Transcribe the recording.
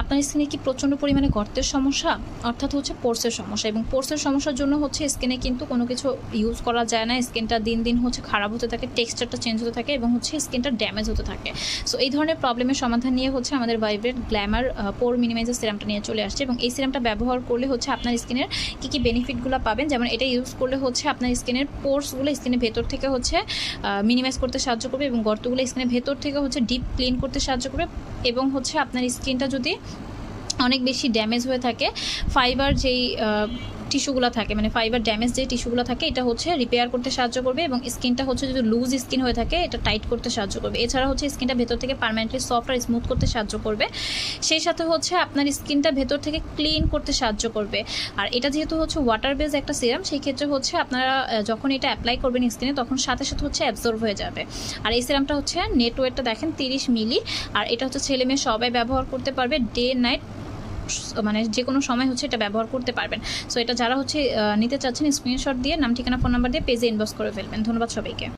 আপনার স্কিনে কি প্রচণ্ড পরিমাণে গর্তের সমস্যা? অর্থাৎ হচ্ছে পোর্সের সমস্যা। এবং পোর্সের সমস্যার জন্য হচ্ছে স্কিনে কিন্তু কোনো কিছু ইউজ করা যায় না। স্কিনটা দিন দিন হচ্ছে খারাপ হতে থাকে, টেক্সচারটা চেঞ্জ হতে থাকে এবং হচ্ছে স্কিনটা ড্যামেজ হতে থাকে। সো এই ধরনের প্রবলেমের সমাধান নিয়ে হচ্ছে আমাদের ভাইব্রেট গ্ল্যামার পোর মিনিমাইজার সিরামটা নিয়ে চলে আসছে এবং এই সিরামটা ব্যবহার করলে হচ্ছে আপনার স্কিনের কী কী বেনিফিটগুলো পাবেন? যেমন এটা ইউজ করলে হচ্ছে আপনার স্কিনের পোর্সগুলো স্কিনের ভেতর থেকে হচ্ছে মিনিমাইজ করতে সাহায্য করবে এবং গর্তগুলো স্কিনের ভেতর থেকে হচ্ছে ডিপ ক্লিন করতে সাহায্য করবে এবং হচ্ছে আপনার স্কিনটা যদি অনেক বেশি ড্যামেজ হয়ে থাকে। ফাইবার যেই টিস্যুগুলো থাকে মানে ফাইবার ড্যামেজ যে টিস্যুগুলো থাকে, এটা হচ্ছে রিপেয়ার করতে সাহায্য করবে এবং স্কিনটা হচ্ছে যদি লুজ স্কিন হয়ে থাকে, এটা টাইট করতে সাহায্য করবে। এছাড়া হচ্ছে স্কিনটা ভেতর থেকে পারমানেন্টলি সফট আর স্মুথ করতে সাহায্য করবে। সেই সাথে হচ্ছে আপনার স্কিনটা ভেতর থেকে ক্লিন করতে সাহায্য করবে। আর এটা যেহেতু হচ্ছে ওয়াটার বেস একটা সিরাম সেই ক্ষেত্রে হচ্ছে আপনারা যখন এটা অ্যাপ্লাই করবেন স্কিনে তখন সাথে সাথে হচ্ছে অ্যাবজর্ব হয়ে যাবে। আর এই সিরামটা হচ্ছে নেট ওয়েটটা দেখেন তিরিশ মিলি আর এটা হচ্ছে ছেলে মেয়ে সবাই ব্যবহার করতে পারবে ডে নাইট মানে যে কোনো সময় হচ্ছে এটা ব্যবহার করতে পারবেন। সো এটা যারা হচ্ছে নিতে চাচ্ছেন স্ক্রিনশট দিয়ে নাম, ঠিকানা ফোন নাম্বার দিয়ে পেজে ইনবক্স করে ফেলবেন। ধন্যবাদ সবাইকে।